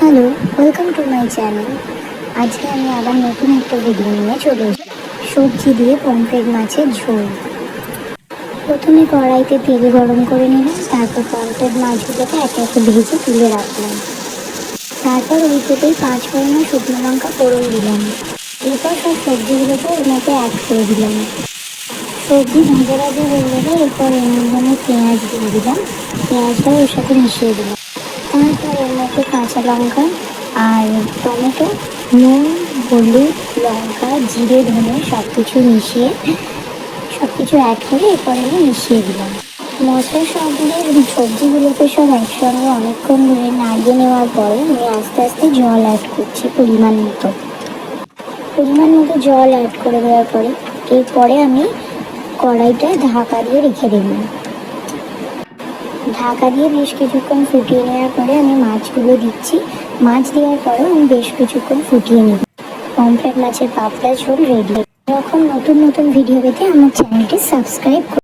Hello welcome to my channel আজকে আমি আবার নতুন একটা ভিডিও নিয়ে চলে এসেছি। সবজি দিয়ে পমফ্রেট মাছের ঝোল। প্রথমে কড়াইতে তেল গরম করে নিলাম, তারপর পমফ্রেট মাছগুলোকে একে একে ভেজে তুলে রাখলাম। তারপর ওই থেকেই পাঁচ ফোড়না শুকনো লঙ্কা ফোড়ন দিলাম। এরপর সব সবজিগুলোকে ওর মধ্যে অ্যাড করে দিলাম। সবজি ভাজা ভাজা হয়ে গেলে এরপর এর মধ্যে আমি পেঁয়াজ দিয়ে দিলাম। পেঁয়াজটাও ওর সাথে মিশিয়ে দিলাম। তারপর এর মধ্যে কাঁচা লঙ্কা আর টমেটো, নুন, হলুদ, লঙ্কা, জিরে, ধনে সব কিছু মিশিয়ে সব কিছু অ্যাড করে এরপরে আমি মিশিয়ে দিলাম। মশলা সবগুলো সবজিগুলোকে সব একসঙ্গে অনেকক্ষণ ধরে নাড়িয়ে নেওয়ার পরে আমি আস্তে আস্তে জল অ্যাড করছি পরিমাণ মতো। পরিমাণ মতো জল অ্যাড করে দেওয়ার পরে, এরপরে আমি কড়াইটা ঢাকা দিয়ে রেখে দেবো ঢাকা দিয়ে বেশ কিছুক্ষণ ফুটিয়ে নেওয়ার পরে আমি মাছগুলো দিচ্ছি। মাছ দেওয়ার পরে আমি বেশ কিছুক্ষণ ফুটিয়ে নিই পমফ্রেট মাছের পাপড়া ঝোল রেডি এরকম নতুন নতুন ভিডিও পেতে আমার চ্যানেলটি সাবস্ক্রাইব